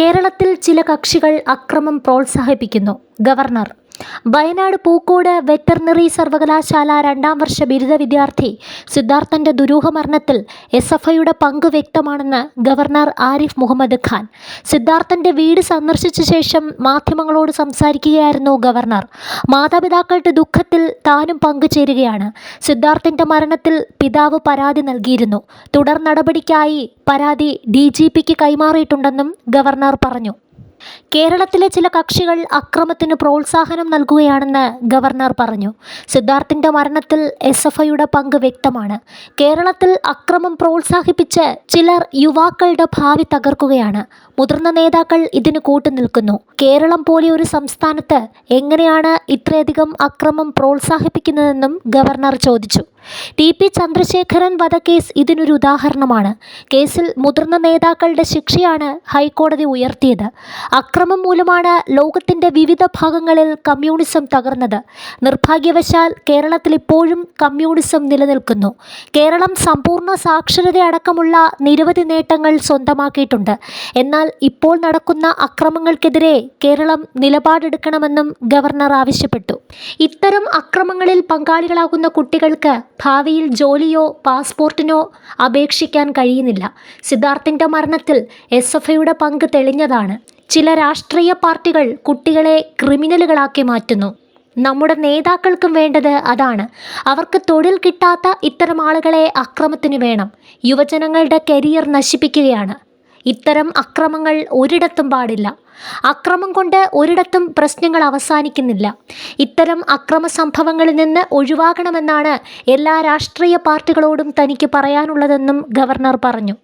കേരളത്തിൽ ചില കക്ഷികൾ അക്രമം പ്രോത്സാഹിപ്പിക്കുന്നു. ഗവർണർ വയനാട് പൂക്കോട് വെറ്ററിനറി സർവകലാശാല രണ്ടാം വർഷ ബിരുദ വിദ്യാർത്ഥി സിദ്ധാർത്ഥന്റെ ദുരൂഹ മരണത്തിൽ എസ് എഫ് ഐയുടെ പങ്ക് വ്യക്തമാണെന്ന് ഗവർണർ ആരിഫ് മുഹമ്മദ് ഖാൻ. സിദ്ധാർത്ഥന്റെ വീട് സന്ദർശിച്ച ശേഷം മാധ്യമങ്ങളോട് സംസാരിക്കുകയായിരുന്നു ഗവർണർ. മാതാപിതാക്കളുടെ ദുഃഖത്തിൽ താനും പങ്കുചേരുകയാണ്. സിദ്ധാർത്ഥന്റെ മരണത്തിൽ പിതാവ് പരാതി നൽകിയിരുന്നു. തുടർ നടപടിക്കായി പരാതി ഡി ജി പിക്ക് കൈമാറിയിട്ടുണ്ടെന്നും ഗവർണർ പറഞ്ഞു. കേരളത്തിലെ ചില കക്ഷികൾ അക്രമത്തിന് പ്രോത്സാഹനം നൽകുകയാണെന്ന് ഗവർണർ പറഞ്ഞു. സിദ്ധാർത്ഥിന്റെ മരണത്തിൽ എസ് എഫ് ഐയുടെ പങ്ക് വ്യക്തമാണ്. കേരളത്തിൽ അക്രമം പ്രോത്സാഹിപ്പിച്ച് ചിലർ യുവാക്കളുടെ ഭാവി തകർക്കുകയാണ്. മുതിർന്ന നേതാക്കൾ ഇതിന് കൂട്ടുനിൽക്കുന്നു. കേരളം പോലെ ഒരു സംസ്ഥാനത്ത് എങ്ങനെയാണ് ഇത്രയധികം അക്രമം പ്രോത്സാഹിപ്പിക്കുന്നതെന്നും ഗവർണർ ചോദിച്ചു. ടി പി ചന്ദ്രശേഖരൻ വധക്കേസ് ഇതിനൊരു ഉദാഹരണമാണ്. കേസിൽ മുതിർന്ന നേതാക്കളുടെ ശിക്ഷയാണ് ഹൈക്കോടതി ഉയർത്തിയത്. അക്രമം മൂലമാണ് ലോകത്തിന്റെ വിവിധ ഭാഗങ്ങളിൽ കമ്മ്യൂണിസം തകർന്നത്. നിർഭാഗ്യവശാൽ കേരളത്തിൽ ഇപ്പോഴും കമ്മ്യൂണിസം നിലനിൽക്കുന്നു. കേരളം സമ്പൂർണ സാക്ഷരത സാക്ഷരതയടക്കമുള്ള നിരവധി നേട്ടങ്ങൾ സ്വന്തമാക്കിയിട്ടുണ്ട്. എന്നാൽ ഇപ്പോൾ നടക്കുന്ന അക്രമങ്ങൾക്കെതിരെ കേരളം നിലപാടെടുക്കണമെന്നും ഗവർണർ ആവശ്യപ്പെട്ടു. ഇത്തരം അക്രമങ്ങളിൽ പങ്കാളികളാകുന്ന കുട്ടികൾക്ക് ഭാവിയിൽ ജോലിയോ പാസ്പോർട്ടിനോ അപേക്ഷിക്കാൻ കഴിയുന്നില്ല. സിദ്ധാർത്ഥിന്റെ മരണത്തിൽ എസ് എഫ് ഐയുടെ പങ്ക് തെളിഞ്ഞതാണ്. ചില രാഷ്ട്രീയ പാർട്ടികൾ കുട്ടികളെ ക്രിമിനലുകളാക്കി മാറ്റുന്നു. നമ്മുടെ നേതാക്കൾക്കും വേണ്ടത് അതാണ്. അവർക്ക് തൊഴിൽ കിട്ടാത്ത ഇത്തരം ആളുകളെ അക്രമത്തിന് വേണം. യുവജനങ്ങളുടെ കരിയർ നശിപ്പിക്കുകയാണ്. ഇത്തരം അക്രമങ്ങൾ ഒരിടത്തും പാടില്ല. അക്രമം കൊണ്ട് ഒരിടത്തും പ്രശ്നങ്ങൾ അവസാനിക്കുന്നില്ല. ഇത്തരം അക്രമ സംഭവങ്ങളിൽ നിന്ന് ഒഴിവാകണമെന്നാണ് എല്ലാ രാഷ്ട്രീയ പാർട്ടികളോടും തനിക്ക് പറയാനുള്ളതെന്നും ഗവർണർ പറഞ്ഞു.